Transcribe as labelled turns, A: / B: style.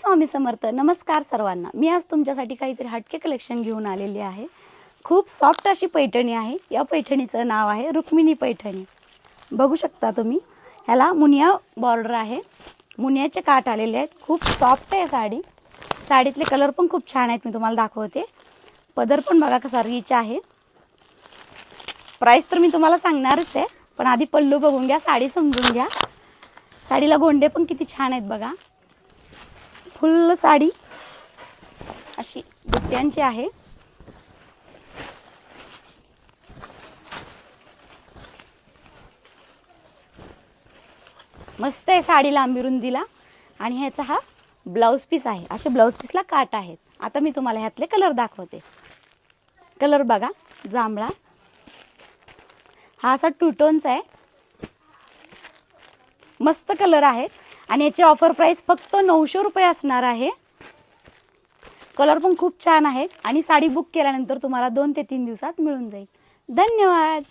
A: स्वामी समर्थ नमस्कार सर्वांना. मी आज तुमच्यासाठी काहीतरी हटके कलेक्शन घेऊन आलेली आहे. खूप सॉफ्ट अशी पैठणी आहे. या पैठणीचं नाव आहे रुक्मिणी पैठणी. बघू शकता तुम्ही ह्याला मुनिया बॉर्डर आहे. मुनियाचे काठ आलेले आहेत. खूप सॉफ्ट आहे साडी. साडीतले कलर पण खूप छान आहेत. मी तुम्हाला दाखवते. पदर पण बघा कसा रिच आहे. प्राईस तर मी तुम्हाला सांगणारच आहे. पण आधी पल्लू बघून घ्या साडी समजून घ्या. साडीला गोंडे पण किती छान आहेत बघा. फुल साडी अशी बुट्ट्यांची आहे. मस्त आहे साडी लांबी रुंदीला. आणि ह्याचा हा ब्लाऊज पीस आहे. असे ब्लाऊज पीसला काट आहेत. आता मी तुम्हाला ह्यातले कलर दाखवते. कलर बघा जांभळा. हा असा टू टोनचा आहे. मस्त कलर आहेत आणि याची ऑफर प्राईस फक्त नऊशे रुपये असणार आहे. कलर पण खूप छान आहेत. आणि साडी बुक केल्यानंतर तुम्हाला दोन ते तीन दिवसात मिळून जाईल. धन्यवाद!